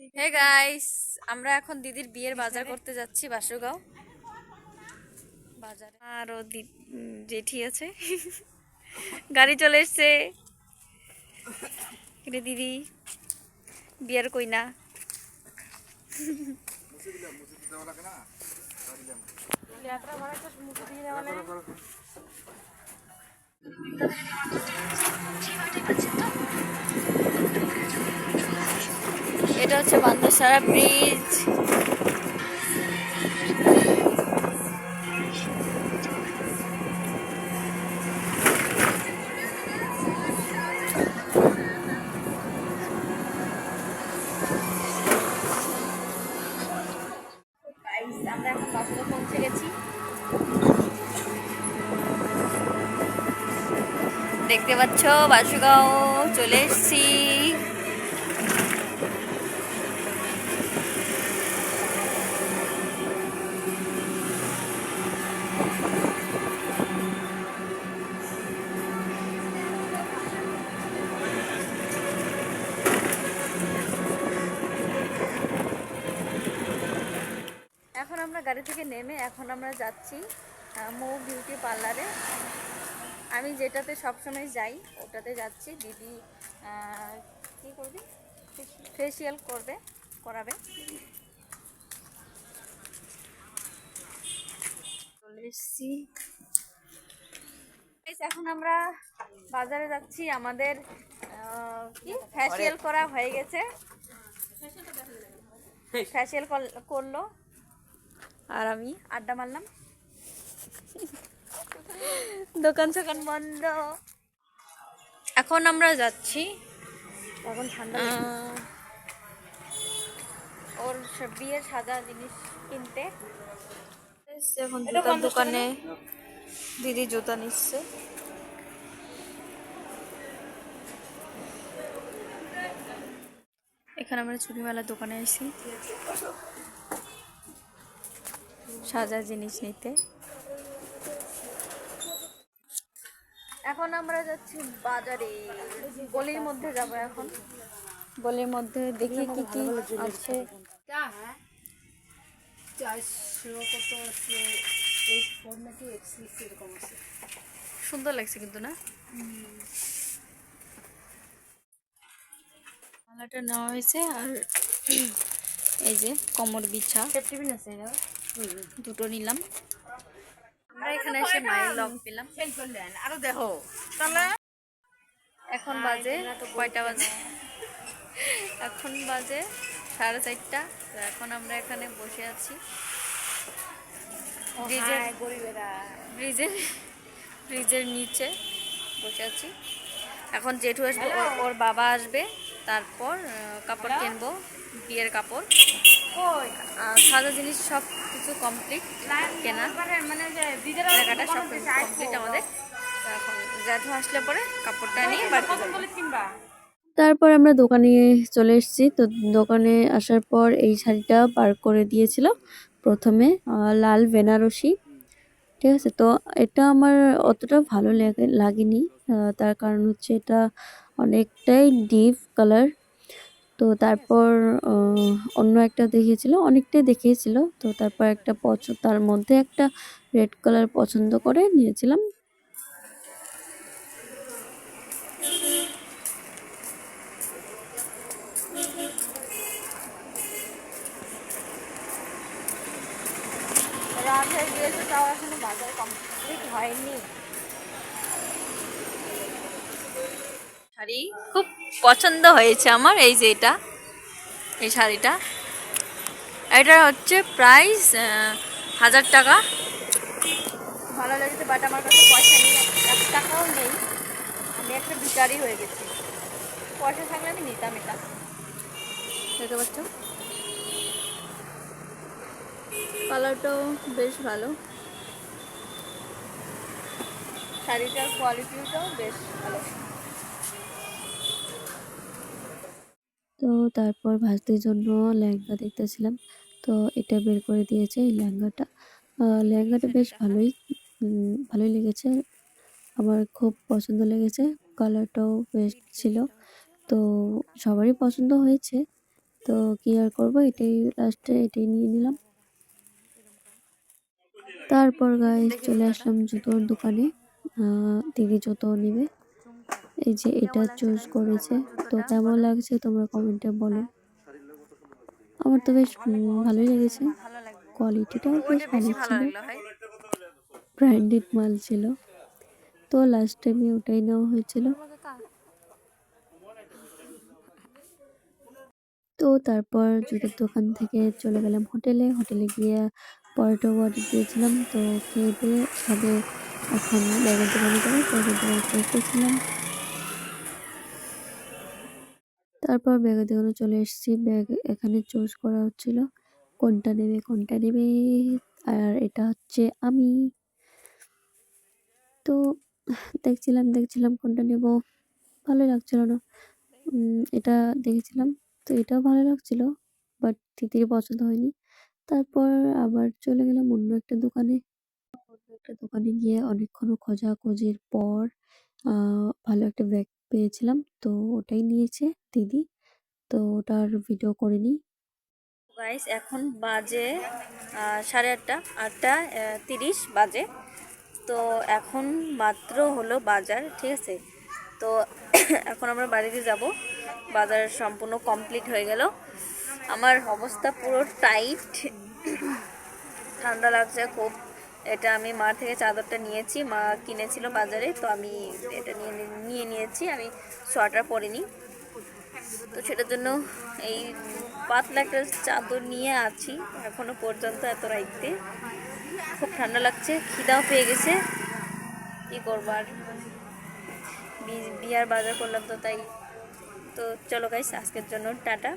Hey guys আমরা এখন দিদির বিয়ের বাজার করতে যাচ্ছি বাসুগাঁও। বাজার আরও দি- জেঠি আছে। গাড়ি চলে এসছে। রে দিদি বিয়ের কইনা। এটা হচ্ছে বান্দাসারা ব্রিজ আমরা এখন গেছি। দেখতে পাচ্ছ বাসুগাঁও চলে এসছি। গাড়ি থেকে নেমে এখন আমরা যাচ্ছি মৌ বিউটি পার্লারে। আমি যেটাতে সবসময় যাই ওটাতে যাচ্ছি। দিদি কি করবি? ফেসিয়াল করবে করাবে। চলে এসছি। এখন আমরা বাজারে যাচ্ছি। আমাদের কি? ফেসিয়াল করা হয়ে গেছে। ফেসিয়াল করল। আর আমি? আড্ডা মারলাম। দোকান সোকান বন্ধ। এখন আমরা যাচ্ছি। এখন ঠান্ডা ওর সব বিয়ের সাজা জিনিস কিনতে। এখন জুতার দোকানে দিদি জুতা নিচ্ছে। এখানে আমরা চুড়িওয়ালার দোকানে এসেছি সাজা জিনিস নিতে। এখন আমরা যাচ্ছি বাজারে। গলির মধ্যে যাব এখন। গলির মধ্যে দেখি কি কি আছে। সুন্দর লাগছে কিন্তু না? মালাটা নেওয়া হয়েছে আর এই যে কমর বিছা। সেফটি পিন আছে এটা দুটো নিলাম। আমরা এখানে এসে মায়ের লক পেলাম। আরও দেখো তাহলে এখন বাজে কয়টা বাজে? এখন বাজে সাড়ে চারটা। তো এখন আমরা এখানে বসে আছি। ব্রিজের ব্রিজের ব্রিজের নিচে বসে আছি। এখন জেঠু আসবে ওর- বাবা আসবে। তারপর কাপড় কিনবো বিয়ের কাপড়। সাদা জিনিস সব কিছু কমপ্লিট কেনা। কেনাকাটা সব কমপ্লিট আমাদের। এখন আসলে পরে কাপড়টা নিয়ে তারপর আমরা দোকানে চলে এসেছি। তো দোকানে আসার পর এই শাড়িটা বার করে দিয়েছিল প্রথমে লাল বেনারসি। ঠিক আছে? তো এটা আমার অতটা ভালো লাগে, লাগেনি। তার কারণ হচ্ছে এটা অনেকটাই ডিপ কালার। তো তারপর অন্য একটা দেখিয়েছিল অনেকটাই দেখিয়েছিল। তো তারপর একটা পছন্দ তার মধ্যে একটা রেড কালার পছন্দ করে নিয়েছিলাম। রাত গিয়েছে তাও এখনও বাজার কমপ্লিট হয়নি। শাড়ি? খুব পছন্দ হয়েছে আমার এই যে এটা এই শাড়িটা। এটা হচ্ছে প্রাইস হাজার টাকা। ভালো লেগেছে বাট আমার কাছে পয়সা নেই এক টাকাও নেই। আমি একটা ভিকারি হয়ে গেছি। পয়সা থাকলে আমি নিতাম এটা। দেখতে পাচ্ছ? কালারটাও বেশ ভালো। শাড়িটার কোয়ালিটিটাও বেশ ভালো। তো তারপর ভাজতের জন্য লেহেঙ্গা দেখতেছিলাম। তো এটা বের করে দিয়েছে এই লেহেঙ্গাটা। লেহেঙ্গাটা বেশ ভালোই ভালোই লেগেছে। আমার খুব পছন্দ লেগেছে। কালারটাও বেশ ছিল। তো সবারই পছন্দ হয়েছে। তো কি আর করব? এটাই লাস্টে, এটাই নিয়ে নিলাম। তারপর গায়ে চলে আসলাম জুতোর দোকানে। দিদি জুতো নিবে। এই যে এটা চুজ করেছে তো কেমন লাগছে তোমরা কমেন্টে বলো। আমার তো বেশ ভালোই লেগেছে। কোয়ালিটিটাও বেশ ভালো ছিল। ব্র্যান্ডেড মাল ছিল। তো লাস্ট টাইমে ওটাই নেওয়া হয়েছিল। তো তারপর জুতোর দোকান থেকে চলে গেলাম হোটেলে। হোটেলে গিয়ে পরোটা অর্ডার দিয়েছিলাম তো খেয়ে দিয়ে সবে এখন ব্যাগের দোকানে যাব ব্যাগের দোকানে পৌঁছেছিলাম তারপর ব্যাগের দোকানে চলে এসেছি। ব্যাগ এখানে চুজ করা হচ্ছিল কোনটা নেবে কোনটা নেবে? আর এটা হচ্ছে আমি। তো দেখছিলাম দেখছিলাম কোনটা নেব। ভালো লাগছিল না। এটা দেখেছিলাম। তো এটাও ভালো লাগছিল বাট তিতির পছন্দ হয়নি। তারপর আবার চলে গেলাম অন্য একটা দোকানে। অন্য একটা দোকানে গিয়ে অনেকক্ষণ খোঁজাখুঁজির পর ভালো একটা ব্যাগ পেয়েছিলাম। তো ওটাই নিয়েছে দিদি। তো ওটার ভিডিও করিনি। গাইস এখন বাজে সাড়ে আটটা আটটা তিরিশ বাজে। তো এখন মাত্র হলো বাজার, ঠিক আছে? তো এখন আমরা বাড়িতে যাব। বাজার সম্পূর্ণ কমপ্লিট হয়ে গেল। আমার অবস্থা পুরো টাইট ঠান্ডা লাগছে, খুব এটা আমি মার থেকে চাদরটা নিয়েছি। মা কিনেছিল বাজারে, তো আমি এটা নিয়ে নিয়ে নিয়েছি। আমি সোয়াটার পরিনি। তো সেটার জন্য এই পাতলা একটা চাদর নিয়ে আছি। এখনও পর্যন্ত এত রাইতে। খুব ঠান্ডা লাগছে, খিদাও পেয়ে গেছে। কি করব আর? বিয়ার বাজার করলাম তো তাই। তো চলো গাইস আজকের জন্য টাটা।